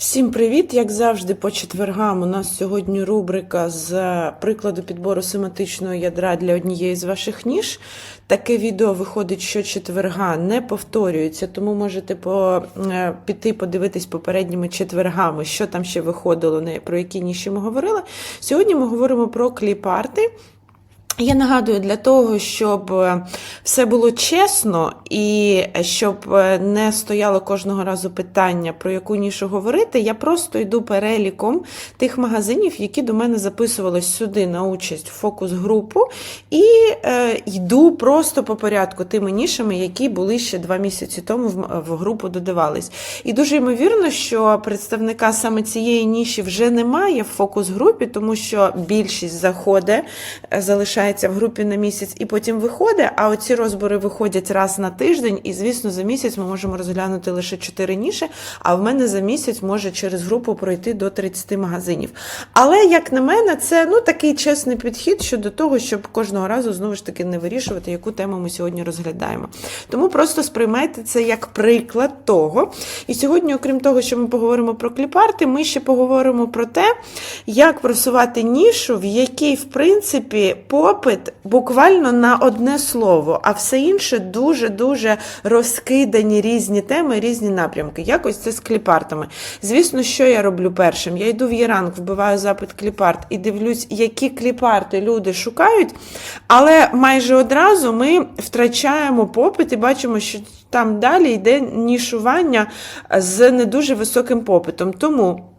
Всім привіт! Як завжди, по четвергам у нас сьогодні рубрика з прикладу підбору семантичного ядра для однієї з ваших ніж. Таке відео виходить щочетверга, не повторюється, тому можете по, е, піти подивитись попередніми четвергами, що там ще виходило, про які ніші ми говорили. Сьогодні ми говоримо про кліпарти. Я нагадую, для того, щоб е, все було чесно і щоб е, не стояло кожного разу питання, про яку нішу говорити, я просто йду переліком тих магазинів, які до мене записувались сюди на участь в фокус-групу, і е, йду просто по порядку тими нішами, які були ще два місяці тому в, в групу додавались. І дуже ймовірно, що представника саме цієї ніші вже немає в фокус-групі, тому що більшість заходить, е, залишається в групі на місяць і потім виходить. А оці розбори виходять раз на тиждень, і звісно, за місяць ми можемо розглянути лише 4 ніші. А в мене за місяць може через групу пройти до 30 магазинів. Але як на мене, це ну такий чесний підхід щодо того, щоб кожного разу знову ж таки не вирішувати, яку тему ми сьогодні розглядаємо. Тому просто сприймайте це як приклад того. І сьогодні, окрім того, що ми поговоримо про кліпарти, ми ще поговоримо про те, як просувати нішу, в якій, в принципі, попит буквально на одне слово, а все інше дуже-дуже розкидані різні теми, різні напрямки. Якось це з кліпартами. Звісно, що я роблю першим? Я йду в Єранг, вбиваю запит кліпарт і дивлюсь, які кліпарти люди шукають, але майже одразу ми втрачаємо попит і бачимо, що там далі йде нішування з не дуже високим попитом. Тому.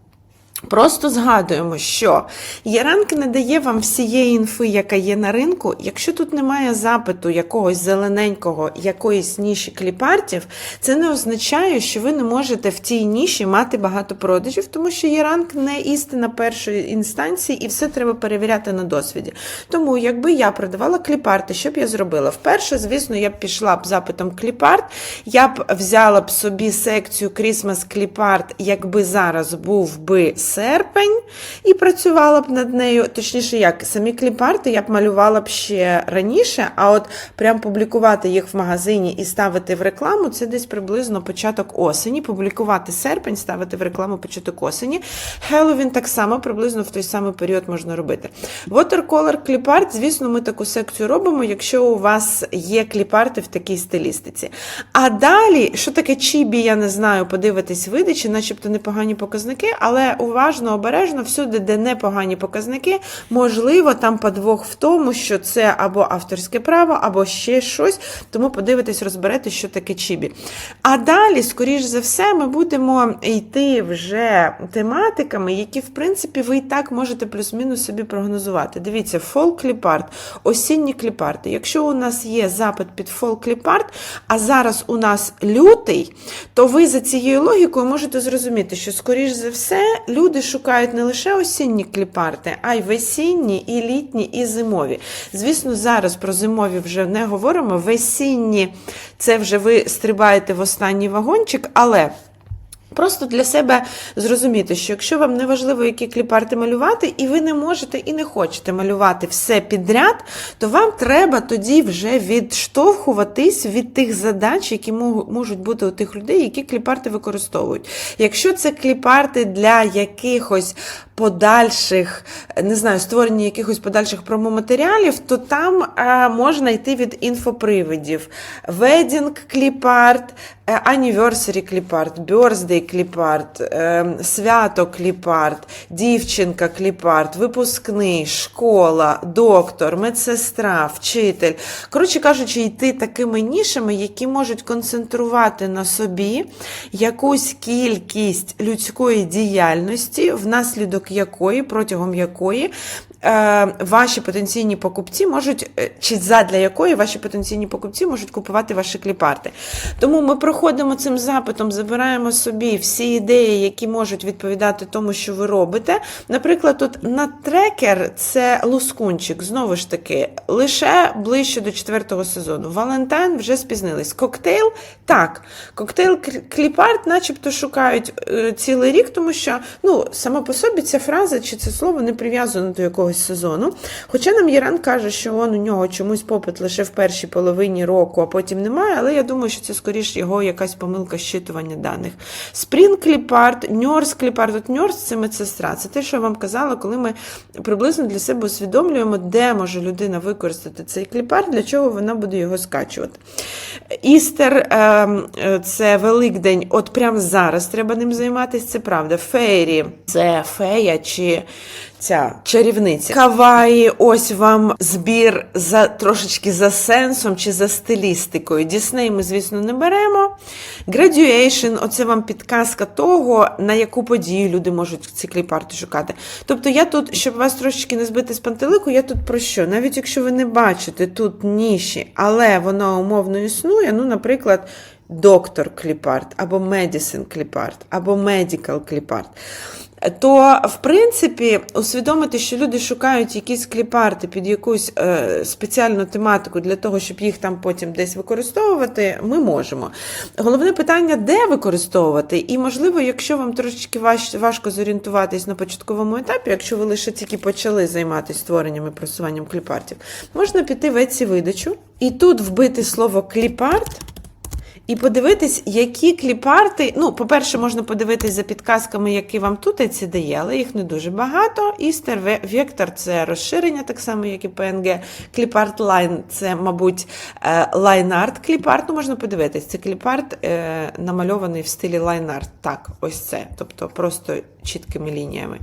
Просто згадуємо, що Яранк не дає вам всієї інфи, яка є на ринку. Якщо тут немає запиту якогось зелененького, якоїсь ніші кліпартів, це не означає, що ви не можете в тій ніші мати багато продажів, тому що Яранк не істина першої інстанції, і все треба перевіряти на досвіді. Тому, якби я продавала кліпарти, що б я зробила? Вперше, звісно, я б пішла б запитом кліпарт, я б взяла б собі секцію Christmas кліпарт, якби зараз був би серпень, і працювала б над нею. Точніше, як самі кліпарти я б малювала б ще раніше, а от прям публікувати їх в магазині і ставити в рекламу це десь приблизно початок осені. Публікувати серпень, ставити в рекламу початок осені. Хеллоуін так само приблизно в той самий період можна робити. Watercolor кліпарт, звісно, ми таку секцію робимо, якщо у вас є кліпарти в такій стилістиці. А далі, що таке чібі, я не знаю, подивитись видачі, начебто непогані показники, але уважно, обережно, всюди, де непогані показники, можливо, там подвох в тому, що це або авторське право, або ще щось. Тому подивитись, розберете, що таке чібі. А далі, скоріш за все, ми будемо йти вже тематиками, які, в принципі, ви і так можете плюс-мінус собі прогнозувати. Дивіться, фол кліпарт, осінні кліпарти. Якщо у нас є запит під фол кліпарт, а зараз у нас лютий, то ви за цією логікою можете зрозуміти, що, скоріш за все, люди шукають не лише осінні кліпарти, а й весінні, і літні, і зимові. Звісно, зараз про зимові вже не говоримо. Весінні це вже ви стрибаєте в останній вагончик, але. Просто для себе зрозуміти, що якщо вам не важливо, які кліпарти малювати, і ви не можете і не хочете малювати все підряд, то вам треба тоді вже відштовхуватись від тих задач, які можуть бути у тих людей, які кліпарти використовують. Якщо це кліпарти для якихось подальших, не знаю, створення якихось подальших промоматеріалів, то там е, можна йти від інфопривидів. Wedding кліпарт, е, anniversary кліпарт, birthday кліпарт, е, свято кліпарт, дівчинка кліпарт, випускний, школа, доктор, медсестра, вчитель. Коротше кажучи, йти такими нішами, які можуть концентрувати на собі якусь кількість людської діяльності, внаслідок якої, протягом якої ваші потенційні покупці можуть, е, чи задля якої ваші потенційні покупці можуть купувати ваші кліпарти. Тому ми проходимо цим запитом, забираємо собі всі ідеї, які можуть відповідати тому, що ви робите. Наприклад, тут на трекер це лускунчик, знову ж таки, лише ближче до четвертого сезону. Валентайн вже спізнились. Коктейл так, коктейл клі- кліпарт, начебто шукають е, цілий рік, тому що ну, сама по собі ця фраза чи це слово не прив'язано до якогось якогось сезону. Хоча нам Єран каже, що он, у нього чомусь попит лише в першій половині року, а потім немає, але я думаю, що це скоріш його якась помилка щитування даних. Спрінг кліпарт, ньорс кліпарт. От ньорс це медсестра. Це те, що я вам казала, коли ми приблизно для себе усвідомлюємо, де може людина використати цей кліпарт, для чого вона буде його скачувати. Істер ем, це Великдень, от прямо зараз треба ним займатися, це правда. Фейрі це фея чи ця чарівниця. Каваї, ось вам збір за трошечки за сенсом чи за стилістикою. Дісней ми, звісно, не беремо. Graduation, оце вам підказка того, на яку подію люди можуть ці кліпарти шукати. Тобто я тут, щоб вас трошечки не збити з пантелику, я тут про що? Навіть якщо ви не бачите тут ніші, але вона умовно існує, ну, наприклад, доктор кліпарт, або медісин кліпарт, або медикал кліпарт. То, в принципі, усвідомити, що люди шукають якісь кліпарти під якусь е, спеціальну тематику для того, щоб їх там потім десь використовувати, ми можемо. Головне питання, де використовувати, і, можливо, якщо вам трошечки важ, важко зорієнтуватись на початковому етапі, якщо ви лише тільки почали займатися створенням і просуванням кліпартів, можна піти в Etsy видачу і тут вбити слово кліпарт. І подивитись, які кліпарти. Ну, по-перше, можна подивитись за підказками, які вам тут ці дає, але їх не дуже багато. Істер Вектор це розширення, так само, як і PNG. Кліпарт Line це, мабуть, лайнарт кліпарт. Ну, можна подивитись. Це кліпарт е, намальований в стилі лайнарт. Так, ось це. Тобто просто чіткими лініями.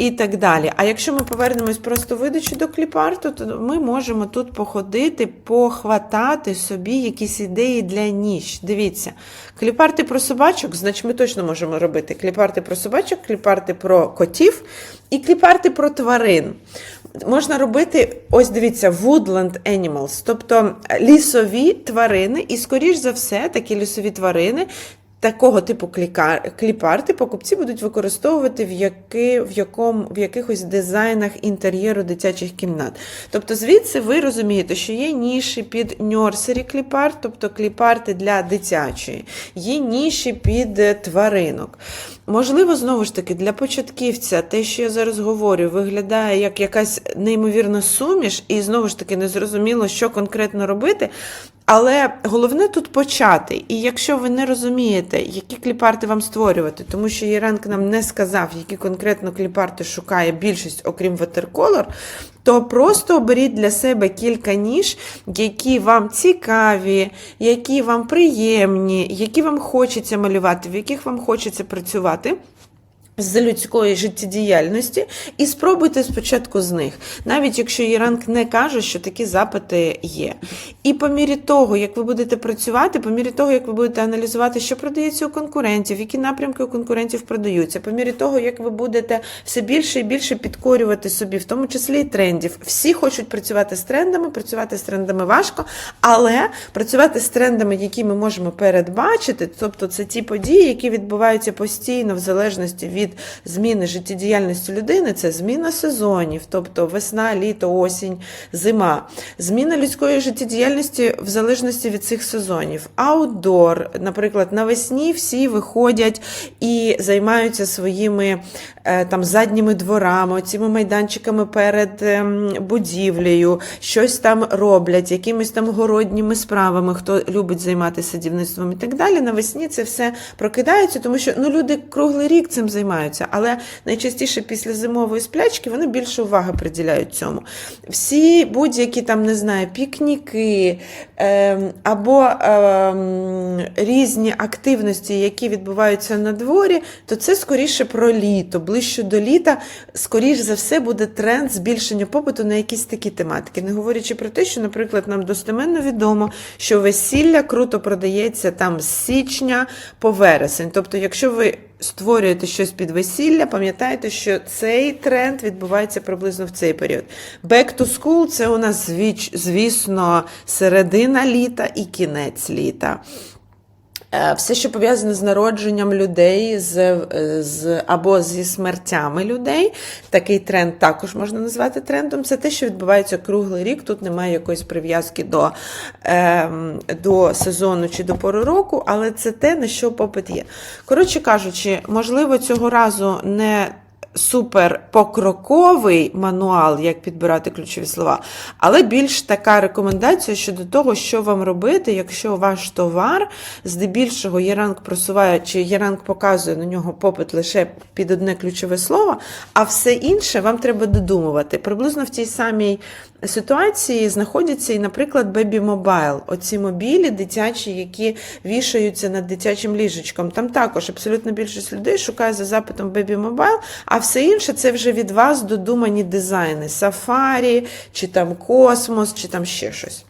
І так далі. А якщо ми повернемось просто видачі до кліпарту, то ми можемо тут походити, похватати собі якісь ідеї для ніч. Дивіться, кліпарти про собачок, значить ми точно можемо робити кліпарти про собачок, кліпарти про котів і кліпарти про тварин. Можна робити, ось дивіться, woodland animals, тобто лісові тварини, і, скоріш за все, такі лісові тварини Такого типу кліпарти покупці будуть використовувати в які, в, якому, в якихось дизайнах інтер'єру дитячих кімнат. Тобто, звідси ви розумієте, що є ніші під ньорсері кліпарт, тобто кліпарти для дитячої, є ніші під тваринок. Можливо, знову ж таки, для початківця те, що я зараз говорю, виглядає як якась неймовірна суміш, і знову ж таки незрозуміло, що конкретно робити. Але головне тут почати. І якщо ви не розумієте, які кліпарти вам створювати, тому що Єренк нам не сказав, які конкретно кліпарти шукає більшість, окрім Watercolor, то просто оберіть для себе кілька ніж, які вам цікаві, які вам приємні, які вам хочеться малювати, в яких вам хочеться працювати з людської життєдіяльності, і спробуйте спочатку з них, навіть якщо Єранк не каже, що такі запити є. І по мірі того, як ви будете працювати, по мірі того, як ви будете аналізувати, що продається у конкурентів, які напрямки у конкурентів продаються, по мірі того, як ви будете все більше і більше підкорювати собі, в тому числі і трендів. Всі хочуть працювати з трендами, працювати з трендами важко, але працювати з трендами, які ми можемо передбачити, тобто це ті події, які відбуваються постійно в залежності від від зміни життєдіяльності людини це зміна сезонів, тобто весна, літо, осінь, зима, зміна людської життєдіяльності в залежності від цих сезонів. Аутдор, наприклад, навесні всі виходять і займаються своїми е, там задніми дворами, цими майданчиками перед ем, будівлею, щось там роблять, якимись там городніми справами, хто любить займатися садівництвом і так далі. Навесні це все прокидається, тому що ну, люди круглий рік цим займаються займаються, але найчастіше після зимової сплячки вони більше уваги приділяють цьому. Всі будь-які там, не знаю, пікніки е, або е, різні активності, які відбуваються на дворі, то це скоріше про літо. Ближче до літа, скоріш за все, буде тренд збільшення попиту на якісь такі тематики. Не говорячи про те, що, наприклад, нам достеменно відомо, що весілля круто продається там з січня по вересень. Тобто, якщо ви створюєте щось під весілля, пам'ятайте, що цей тренд відбувається приблизно в цей період. Back to school це у нас, звісно, середина літа і кінець літа. Е, все, що пов'язане з народженням людей, з, е, з, або зі смертями людей, такий тренд також можна назвати трендом. Це те, що відбувається круглий рік. Тут немає якоїсь прив'язки до е, до сезону чи до пору року, але це те, на що попит є. Коротше кажучи, можливо, цього разу не супер покроковий мануал, як підбирати ключові слова, але більш така рекомендація щодо того, що вам робити, якщо ваш товар здебільшого Єранг просуває, чи Єранг показує на нього попит лише під одне ключове слово, а все інше вам треба додумувати. Приблизно в тій самій ситуації знаходяться і, наприклад, Baby Mobile. Оці мобілі дитячі, які вішаються над дитячим ліжечком. Там також абсолютно більшість людей шукає за запитом Baby Mobile, а все інше це вже від вас додумані дизайни. Сафарі, чи там космос, чи там ще щось.